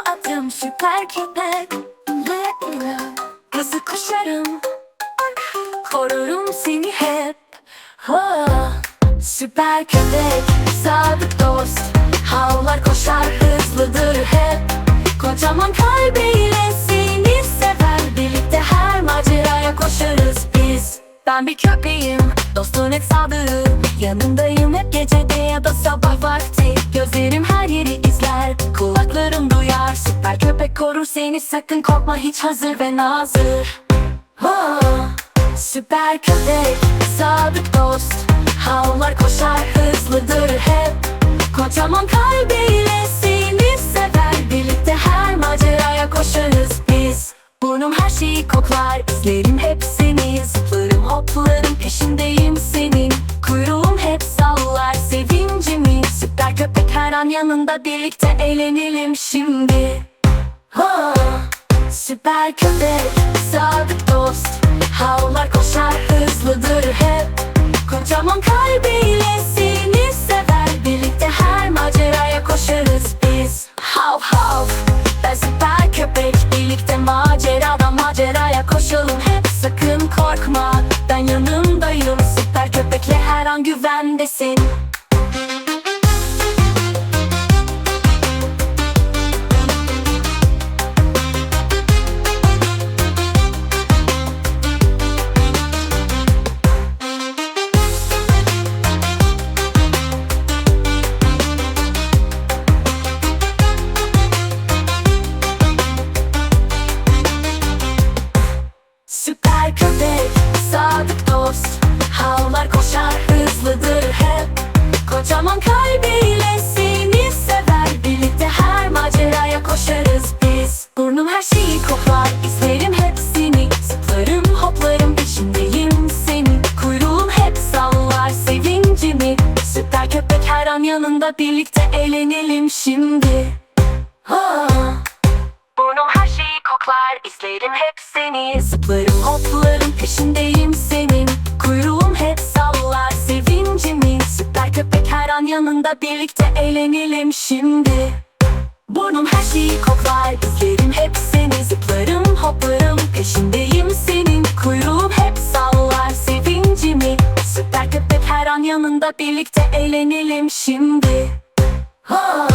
adım süper köpek. Hızlı koşarım. Korurum seni hep. Oh, Süper köpek Sadık dost. Havlar koşar hızlıdır hep. Kocaman kalbiyle seni sever. Birlikte her maceraya koşarız biz. Ben bir köpeğim Dostun hep sadığım Yanındayım hep gecede Korur seni sakın korkma hiç hazır ve nazır. Oh, Süper köpek Sadık dost. Havlar koşar hızlıdır hep. Kocaman kalbiyle seni sever. Birlikte her maceraya koşarız biz. Burnum her şeyi koklar izlerim hep seni. Zıplarım hoplarım peşindeyim senin. Kuyruğum hep sallar sevincimi. Süper köpek her an yanında birlikte eğlenelim şimdi Oh, Süper köpek, sadık dost. Havlar koşar hızlıdır hep. Kocaman kalbiyle seni sever. Birlikte her maceraya koşarız biz. Hav hav Ben süper köpek. Birlikte maceradan maceraya koşalım hep. Sakın korkma Ben yanındayım. Süper köpekle her an güvendesin her şeyi koklar, izlerim hepsini. Zıplarım hoplarım peşindeyim senin Kuyruğum hep sallar sevincimi. Süper köpek her an yanında birlikte eğlenelim şimdi. Oh. Burnum her şeyi koklar izlerim hep seni. Zıplarım hoplarım peşindeyim senin. Kuyruğum hep sallar sevincimi. Süper köpek her an yanında birlikte eğlenelim şimdi. Burnum her şeyi koklar da birlikte eğlenelim şimdi ha.